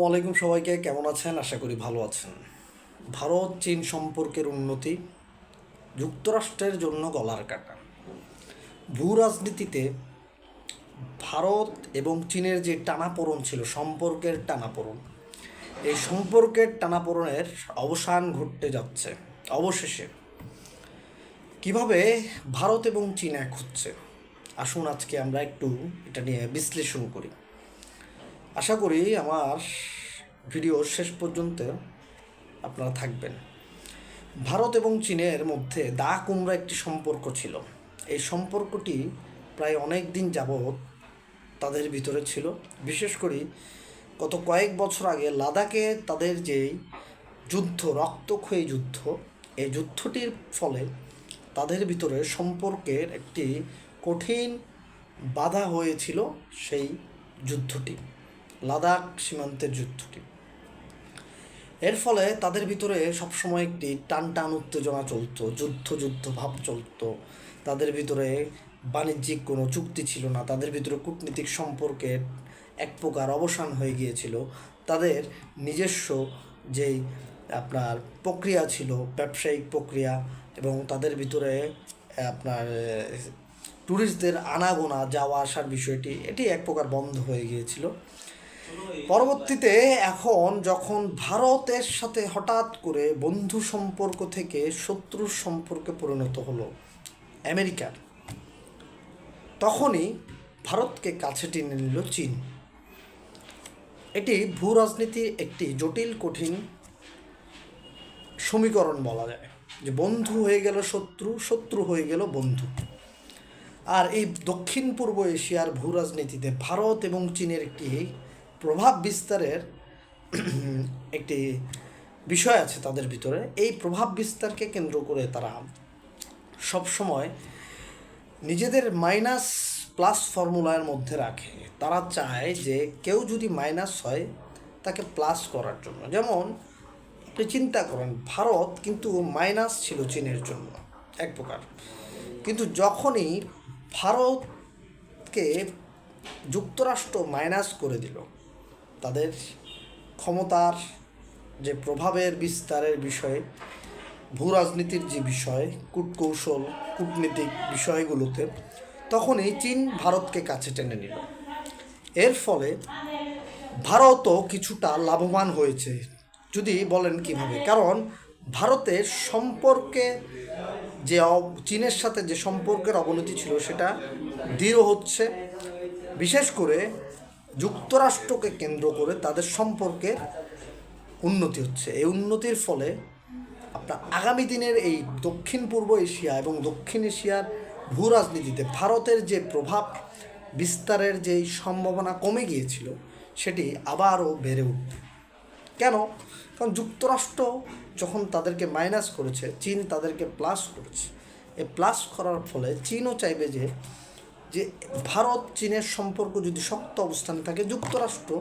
ওয়ালাইকুম সবাইকে, কেমন আছেন? আশা করি ভালো আছেন। ভারত, চীন সম্পর্কের উন্নতি, যুক্তরাষ্ট্রের জন্য গলার কাটা। ভূ রাজনীতিতে ভারত এবং চীনের যে টানাপোড়ন ছিল, সম্পর্কের টানাপোড়ন, এই সম্পর্কের টানাপোড়নের অবসান ঘটতে যাচ্ছে, অবশেষে। কীভাবে ভারত এবং চীন এক হচ্ছে? আসুন আজকে আমরা একটু এটা নিয়ে বিশ্লেষণ করি। আশা করি আমার ভিডিও শেষ পর্যন্ত আপনারা থাকবেন। ভারত এবং চীনের মধ্যে দা কুমড়া একটি সম্পর্ক ছিল। এই সম্পর্কটি প্রায় অনেক দিন যাবৎ তাদের ভিতরে ছিল। বিশেষ করে গত কয়েক বছর আগে লাদাখে তাদের যে যুদ্ধ, রক্তক্ষয়ী যুদ্ধ, এই যুদ্ধটির ফলে তাদের ভিতরে সম্পর্কের একটি কঠিন বাধা হয়েছিল সেই যুদ্ধটি। লাদাখ সীমান্তের যুদ্ধটি এর ফলে তাদের ভিতরে সবসময় একটি টান টান উত্তেজনা চলতো, যুদ্ধ যুদ্ধ, ভাব চলতো। তাদের ভিতরে বাণিজ্যিক কোনো চুক্তি ছিল না, তাদের ভিতরে কূটনীতিক সম্পর্কের এক প্রকার অবসান হয়ে গিয়েছিল। তাদের নিজস্ব যেই আপনার প্রক্রিয়া ছিল, ব্যবসায়িক প্রক্রিয়া এবং তাদের ভিতরে আপনার ট্যুরিস্টদের আনাগোনা যাওয়া আসার বিষয়টি, এটি এক প্রকার বন্ধ হয়ে গিয়েছিল। পরবর্তীতে এখন যখন ভারতের সাথে হঠাৎ করে বন্ধু সম্পর্ক থেকে শত্রুর সম্পর্কে পরিণত হলো আমেরিকার তখনই ভারতকে কাছে টেনে নিল চীন। এটি ভূ রাজনীতির একটি জটিল, কঠিন সমীকরণ বলা যায় যে বন্ধু হয়ে গেল শত্রু শত্রু হয়ে গেল বন্ধু। আর এই দক্ষিণ পূর্ব এশিয়ার ভূ রাজনীতিতে ভারত এবং চীনের একটি প্রভাব বিস্তারের একটি বিষয় আছে তাদের ভিতরে। এই প্রভাব বিস্তারকে কেন্দ্র করে তারা সবসময় নিজেদের মাইনাস প্লাস ফর্মুলার মধ্যে রাখে। তারা চায় যে কেউ যদি মাইনাস হয় তাকে প্লাস করার জন্য। যেমন আপনি চিন্তা করেন, ভারত কিন্তু মাইনাস ছিল চীনের জন্য, এক প্রকার। কিন্তু যখনই ভারতকে যুক্তরাষ্ট্র মাইনাস করে দিল তাদের ক্ষমতার যে প্রভাবের বিস্তারের বিষয়ে ভূ রাজনীতির যে বিষয়, কূটকৌশল, কূটনীতিক বিষয়গুলোতে, তখনই চীন ভারতকে কাছে টেনে নিল। এর ফলে ভারতও কিছুটা লাভবান হয়েছে, যদি বলেন কীভাবে? কারণ ভারতের সম্পর্কে যে চীনের সাথে যে সম্পর্কের অবনতি ছিল সেটা দৃঢ় হচ্ছে। বিশেষ করে যুক্তরাষ্ট্রকে কেন্দ্র করে তাদের সম্পর্কের উন্নতি হচ্ছে। এই উন্নতির ফলে আপনার আগামী দিনের এই দক্ষিণ পূর্ব এশিয়া এবং দক্ষিণ এশিয়ার ভূ রাজনীতিতে ভারতের যে প্রভাব, বিস্তারের যেই সম্ভাবনা কমে গিয়েছিল, সেটি আবারও বেড়ে উঠবে। কেন? কারণ যুক্তরাষ্ট্র যখন তাদেরকে মাইনাস করেছে, চীন তাদেরকে প্লাস করেছে। এই প্লাস করার ফলে চীনও চাইবে যে যে ভারত, চীনের সম্পর্ক যদি শক্ত অবস্থানে থাকে, যুক্তরাষ্ট্র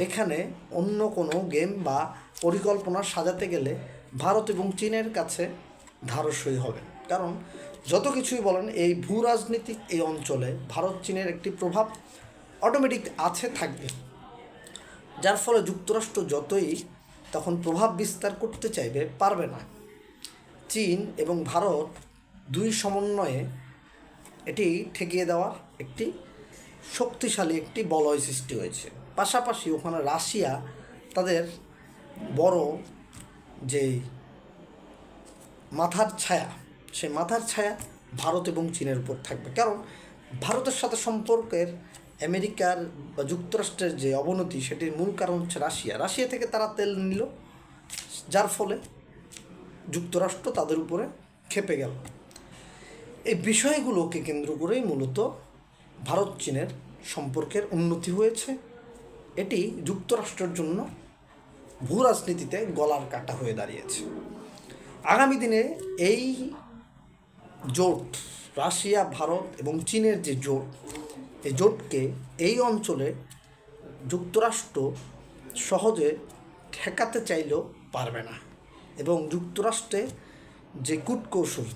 এখানে অন্য কোনো গেম বা পরিকল্পনা সাজাতে গেলে ভারত এবং চীনের কাছে ধারসই হবে। কারণ যত কিছুই বলেন, এই ভূ রাজনীতিক এই অঞ্চলে ভারত, চীনের একটি প্রভাব অটোমেটিক আছে, থাকবে। যার ফলে যুক্তরাষ্ট্র যতই তখন প্রভাব বিস্তার করতে চাইবে, পারবে না। চীন এবং ভারত দুই সমন্বয়ে এটি ঠেকিয়ে দেওয়ার একটি শক্তিশালী একটি বলয় সৃষ্টি হয়েছে। পাশাপাশি ওখানে রাশিয়া তাদের বড় যেই মাথার ছায়া, সেই মাথার ছায়া ভারত এবং চীনের উপর থাকবে। কারণ ভারতের সাথে সম্পর্কের আমেরিকার বা যুক্তরাষ্ট্রের যে অবনতি, সেটির মূল কারণ হচ্ছে রাশিয়া। রাশিয়া থেকে তারা তেল নিল, যার ফলে যুক্তরাষ্ট্র তাদের উপরে খেপে গেল। এই বিষয়গুলোকে কেন্দ্র করেই মূলত ভারত চীনের সম্পর্কের উন্নতি হয়েছে। এটি যুক্তরাষ্ট্রের জন্য ভূ রাজনীতিতে গলার কাটা হয়ে দাঁড়িয়েছে। আগামী দিনে এই জোট, রাশিয়া, ভারত এবং চীনের যে জোট, এই জোটকে এই অঞ্চলে যুক্তরাষ্ট্র সহজে ঠেকাতে চাইলেও পারবে না এবং যুক্তরাষ্ট্রে যে কূটকৌশল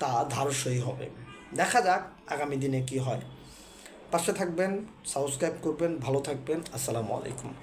তা ধারসই হবে। দেখা যাক আগামী দিনে কি হয়। পাশে থাকবেন, সাবস্ক্রাইব করবেন, ভালো থাকবেন। আসসালামু আলাইকুম।